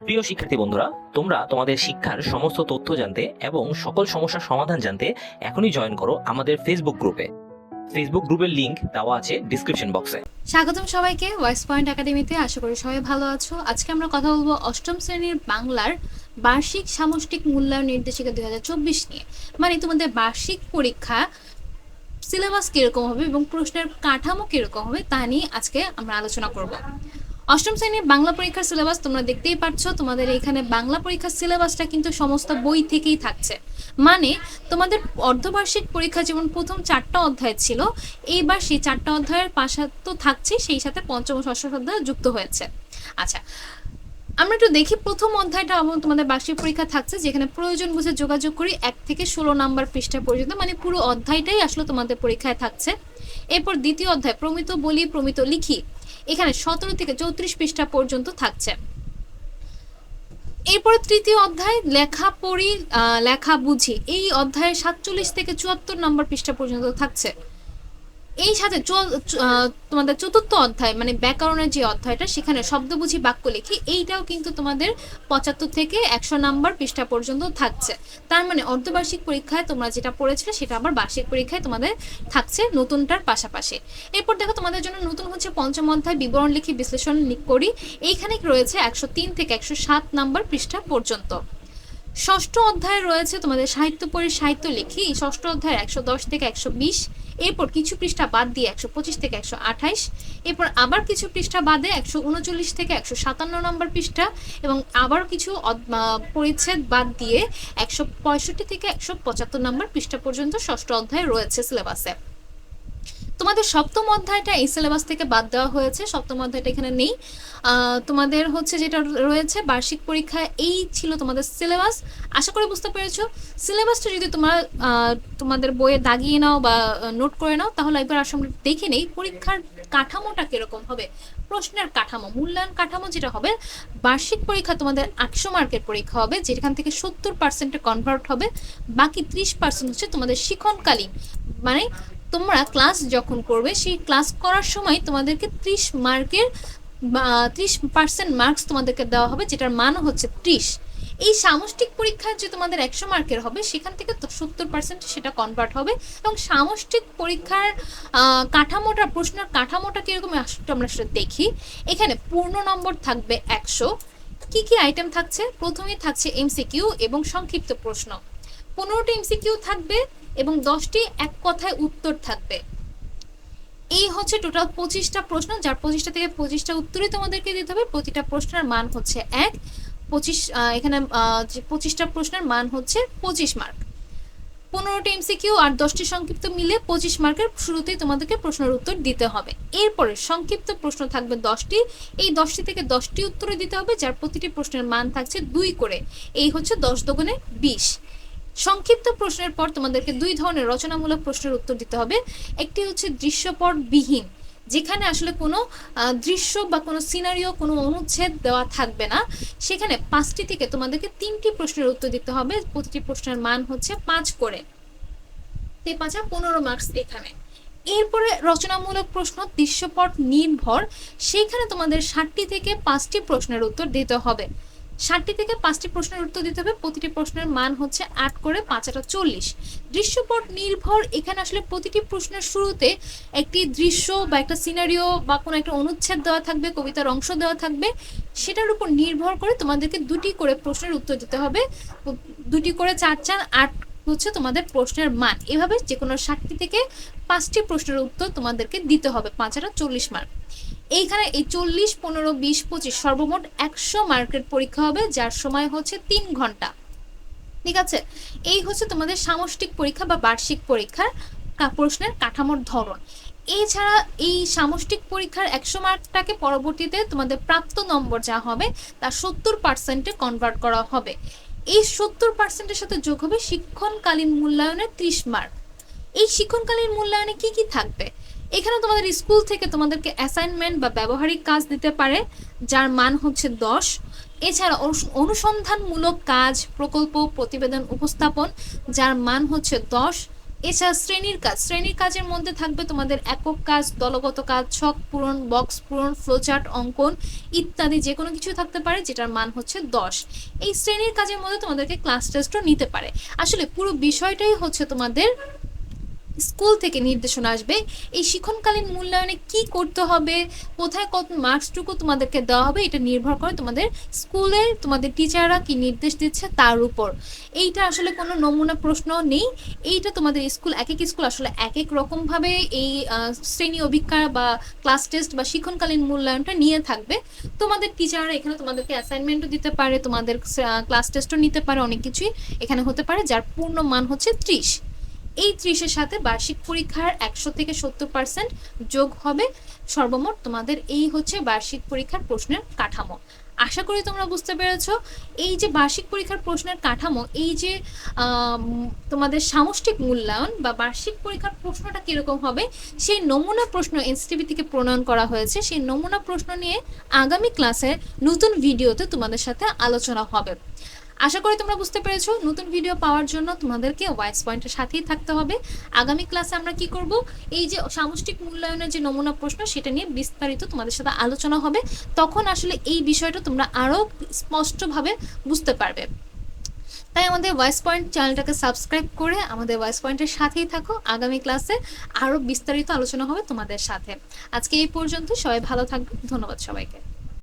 প্রিয় শিক্ষার্থী বন্ধুরা, তোমরা তোমাদের শিক্ষার সমস্ত তথ্য জানতে এবং সকল সমস্যার সমাধান জানতে এখনই জয়েন করো আমাদের ফেসবুক গ্রুপে ফেসবুক গ্রুপের লিংক দেওয়া আছে ডিসক্রিপশন বক্সে স্বাগতম সবাইকে ওয়েস্ট পয়েন্ট একাডেমিতে আশা করি সবাই ভালো আছো। আজকে আমরা কথা বলব অষ্টম শ্রেণির বাংলার বার্ষিক সামষ্টিক মূল্যায়ন নির্দেশিকা দুই হাজার চব্বিশ নিয়ে। মানে তোমাদের বার্ষিক পরীক্ষা সিলেবাস কীরকম হবে এবং প্রশ্নের কাঠামো কীরকম হবে তা নিয়ে আজকে আমরা আলোচনা করব। অষ্টম শ্রেণির বাংলা পরীক্ষার সিলেবাস তোমরা দেখতেই পাচ্ছ তোমাদের এখানে বাংলা পরীক্ষার সিলেবাসটা কিন্তু সমস্ত বই থেকেই থাকছে। মানে তোমাদের অর্ধবার্ষিক পরীক্ষা যেমন প্রথম চারটা অধ্যায় ছিল, এইবার সেই চারটা অধ্যায়ের পাশা তো থাকছে, সেই সাথে পঞ্চম ষষ্ঠ অধ্যায় যুক্ত হয়েছে। আচ্ছা আমরা একটু দেখি প্রথম অধ্যায়টা আমার তোমাদের বার্ষিক পরীক্ষা থাকছে, যেখানে প্রয়োজন বুঝে যোগাযোগ করি এক থেকে ষোলো নাম্বার পৃষ্ঠা পর্যন্ত মানে পুরো অধ্যায়টাই আসলে তোমাদের পরীক্ষায় থাকছে। এরপর দ্বিতীয় অধ্যায়, প্রমিত বলি, প্রমিত লিখি। এখানে সতেরো থেকে চৌত্রিশ পৃষ্ঠা পর্যন্ত থাকছে। এরপর তৃতীয় অধ্যায়, লেখা পড়ি লেখা বুঝি। এই অধ্যায়ে সাতচল্লিশ থেকে চুয়াত্তর নম্বর পৃষ্ঠা পর্যন্ত থাকছে। এই সাথে তোমাদের চতুর্থ অধ্যায় মানে ব্যাকরণের যে অধ্যায়টা, সেখানে শব্দ বুঝি বাক্য লিখি, এইটাও কিন্তু তোমাদের পঁচাত্তর থেকে একশো নাম্বার পৃষ্ঠা পর্যন্ত থাকছে। তার মানে অর্ধবার্ষিক পরীক্ষায় তোমরা যেটা পড়েছিলে, সেটা আবার বার্ষিক পরীক্ষায় তোমাদের থাকছে নতুনটার পাশাপাশি। এরপর দেখো, তোমাদের জন্য নতুন হচ্ছে পঞ্চম অধ্যায়, বিবরণ লিখি, বিশ্লেষণ করি। এইখানে রয়েছে একশো তিন থেকে একশো সাত নাম্বার পৃষ্ঠা পর্যন্ত। ষষ্ঠ অধ্যায়ে রয়েছে তোমাদের সাহিত্য পড়ি সাহিত্য লিখি। ষষ্ঠ অধ্যায়ের একশো দশ থেকে একশো বিশ। এরপর কিছু পৃষ্ঠা বাদ দিয়ে একশো পঁচিশ থেকে একশো আঠাইশ। এরপর আবার কিছু পৃষ্ঠা বাদে একশো উনচল্লিশ থেকে একশো সাতান্ন নম্বর পৃষ্ঠা এবং আবার কিছু পরিচ্ছেদ বাদ দিয়ে একশো পঁয়ষট্টি থেকে একশো পঁচাত্তর নম্বর পৃষ্ঠা পর্যন্ত ষষ্ঠ অধ্যায় রয়েছে সিলেবাসে। তোমাদের সপ্তম অধ্যায়টা এই সিলেবাস থেকে বাদ দেওয়া হয়েছে, সপ্তম অধ্যায়টা এখানে নেই। তোমাদের হচ্ছে যেটা রয়েছে, বার্ষিক পরীক্ষা, এই ছিল তোমাদের সিলেবাস আশা করি বুঝতে পেরেছ। সিলেবাসটা যদি তোমরা তোমাদের বইয়ে দাগিয়ে নাও বা নোট করে নাও, তাহলে একবার আসলে দেখে নেই, পরীক্ষার কাঠামোটা কীরকম হবে। প্রশ্নের কাঠামো, মূল্যায়ন কাঠামো যেটা হবে, বার্ষিক পরীক্ষা তোমাদের আটশো মার্কের পরীক্ষা হবে, যেখান থেকে সত্তর পার্সেন্টে কনভার্ট হবে, বাকি ত্রিশ পার্সেন্ট হচ্ছে তোমাদের শিক্ষণকালীন। মানে তোমরা ক্লাস যখন করবে, সেই ক্লাস করার সময় তোমাদেরকে ত্রিশ মার্কের ত্রিশ পার্সেন্ট মার্কস তোমাদেরকে দেওয়া হবে, যেটার মান হচ্ছে ত্রিশ। এই সামষ্টিক পরীক্ষা যে তোমাদের একশো মার্কের হবে, সেখান থেকে সত্তর পার্সেন্ট সেটা কনভার্ট হবে এবং সামষ্টিক পরীক্ষার কাঠামোটা, প্রশ্নের কাঠামোটা কীরকম আসলে আমরা সেটা দেখি। এখানে পূর্ণ নম্বর থাকবে একশো। কি কি আইটেম থাকছে? প্রথমেই থাকছে এমসিকিউ এবং সংক্ষিপ্ত প্রশ্ন। পনেরোটি এমসিকিউ থাকবে এবং দশটি এক কথায় উত্তর থাকবে। এই হচ্ছে টোটাল পঁচিশটা প্রশ্ন, যার পঁচিশটা থেকে পঁচিশটা উত্তরই তোমাদেরকে দিতে হবে। প্রতিটা প্রশ্নের মান হচ্ছে এক। পঁচিশ এখানে যে পঁচিশটা প্রশ্নের মান হচ্ছে পঁচিশ মার্ক পনেরোটি এমসিকিউ আর দশটি সংক্ষিপ্ত মিলে পঁচিশ মার্কের শুরুতেই তোমাদেরকে প্রশ্নের উত্তর দিতে হবে। এরপরে সংক্ষিপ্ত প্রশ্ন থাকবে দশটি। এই দশটি থেকে দশটি উত্তরে দিতে হবে, যার প্রতিটি প্রশ্নের মান থাকছে দুই করে। এই হচ্ছে দশ দোকানে বিশ। সংক্ষিপ্ত প্রশ্নের পর তোমাদেরকে দুই ধরনের রচনামূলক প্রশ্নের উত্তর দিতে হবে। একটি হচ্ছে দৃশ্যপট বিহীন যেখানে আসলে কোনো দৃশ্য বা কোনো সিনারিও কোনো অনুচ্ছেদ দেওয়া থাকবে না। সেখানে পাঁচটি থেকে তোমাদেরকে তিনটি প্রশ্নের উত্তর দিতে হবে। প্রতিটি প্রশ্নের মান হচ্ছে পাঁচ করে। তে পাঁচা পনেরো মার্কস এখানে। এরপরে রচনামূলক প্রশ্ন দৃশ্যপট নির্ভর, সেইখানে তোমাদের ষাটটি থেকে পাঁচটি প্রশ্নের উত্তর দিতে হবে। ষাটটি থেকে পাঁচটি প্রশ্নের উত্তর দিতে হবে। প্রতিটি প্রশ্নের মান হচ্ছে আট করে পাঁচ পাঁচাটা চল্লিশ। দৃশ্যপট নির্ভর, এখানে আসলে প্রতিটি প্রশ্নের শুরুতে একটি দৃশ্য বা একটা সিনারিও বা কোনো একটা অনুচ্ছেদ দেওয়া থাকবে, কবিতার অংশ দেওয়া থাকবে। সেটার উপর নির্ভর করে তোমাদেরকে দুটি করে প্রশ্নের উত্তর দিতে হবে। দুটি করে চার চার, আট হচ্ছে তোমাদের প্রশ্নের মান। এভাবে যে কোনো ষাটটি থেকে পাঁচটি প্রশ্নের উত্তর তোমাদেরকে দিতে হবে পাঁচাটা চল্লিশ মার্ক। এইখানে এই চল্লিশ, পনেরো, বিশ, পঁচিশ সর্বমোট একশো মার্কের পরীক্ষা হবে, যার সময় হচ্ছে তিন ঘণ্টা। ঠিক আছে? এই হচ্ছে তোমাদের সামষ্টিক পরীক্ষা বা বার্ষিক পরীক্ষার প্রশ্নের কাঠামোর ধরন। এছাড়া এই সামষ্টিক পরীক্ষার একশো মার্কটাকে পরবর্তীতে তোমাদের প্রাপ্ত নম্বর যা হবে, তা সত্তর পার্সেন্টে কনভার্ট করা হবে। এই সত্তর পার্সেন্টের সাথে যোগ হবে শিক্ষণকালীন মূল্যায়নের ত্রিশ মার্ক। এই শিক্ষণকালীন মূল্যায়নে কি কি থাকবে? এখানে তোমাদের স্কুল থেকে তোমাদেরকে অ্যাসাইনমেন্ট বা ব্যবহারিক কাজ দিতে পারে, যার মান হচ্ছে দশ। এছাড়া অনুসন্ধানমূলক কাজ, প্রকল্প, প্রতিবেদন, উপস্থাপন, যার মান হচ্ছে দশ। এছাড়া শ্রেণির কাজ, শ্রেণির কাজের মধ্যে থাকবে তোমাদের একক কাজ, দলগত কাজ, ছক পূরণ, বক্স পূরণ ফ্লোচার্ট অঙ্কন ইত্যাদি যে কোনো কিছু থাকতে পারে, যেটার মান হচ্ছে দশ। এই শ্রেণির কাজের মধ্যে তোমাদেরকে ক্লাস টেস্টও নিতে পারে। আসলে পুরো বিষয়টাই হচ্ছে তোমাদের স্কুল থেকে নির্দেশনা আসবে। এই শিক্ষণকালীন মূল্যায়নে কি করতে হবে? কোথায় কত মার্কসটুকু তোমাদেরকে দেওয়া হবে? এটা নির্ভর করে তোমাদের স্কুলের তোমাদের টিচাররা কি নির্দেশ দিচ্ছে তার উপর। এইটা আসলে কোনো নমুনা প্রশ্ন নেই। এইটা তোমাদের স্কুল, এক এক স্কুল আসলে এক এক রকমভাবে এই শ্রেণি অভিজ্ঞতা বা ক্লাস টেস্ট বা শিক্ষণকালীন মূল্যায়নটা নিয়ে থাকবে। তোমাদের টিচাররা এখানে তোমাদেরকে অ্যাসাইনমেন্টও দিতে পারে, তোমাদের ক্লাস টেস্টও নিতে পারে, অনেক কিছুই এখানে হতে পারে, যার পূর্ণ মান হচ্ছে ত্রিশ। এই ত্রিশের সাথে বার্ষিক পরীক্ষার একশো থেকে সত্তর পার্সেন্ট যোগ হবে। সর্বমোট তোমাদের এই হচ্ছে বার্ষিক পরীক্ষার প্রশ্নের কাঠামো। আশা করি তোমরা বুঝতে পেরেছ, এই যে বার্ষিক পরীক্ষার প্রশ্নের কাঠামো, এই যে তোমাদের সামষ্টিক মূল্যায়ন বা বার্ষিক পরীক্ষার প্রশ্নটা কীরকম হবে, সেই নমুনা প্রশ্ন এনসিটিভি থেকে প্রণয়ন করা হয়েছে। সেই নমুনা প্রশ্ন নিয়ে আগামী ক্লাসে নতুন ভিডিওতে তোমাদের সাথে আলোচনা হবে। আশা করি তোমরা বুঝতে পেরেছ, নতুন ভিডিও পাওয়ার জন্য তোমাদেরকে ওয়াইস পয়েন্টের সাথেই থাকতে হবে। আগামী ক্লাসে আমরা কি করব? এই যে সামষ্টিক মূল্যায়নের যে নমুনা প্রশ্ন, সেটা নিয়ে বিস্তারিত তোমাদের সাথে আলোচনা হবে। তখন আসলে এই বিষয়টা তোমরা আরও স্পষ্টভাবে বুঝতে পারবে। তাই আমাদের ভয়েস পয়েন্ট চ্যানেলটাকে সাবস্ক্রাইব করে আমাদের ভয়েস পয়েন্টের সাথেই থাকো। আগামী ক্লাসে আরও বিস্তারিত আলোচনা হবে তোমাদের সাথে। আজকে এই পর্যন্ত সবাই ভালো থাকবে ধন্যবাদ সবাইকে।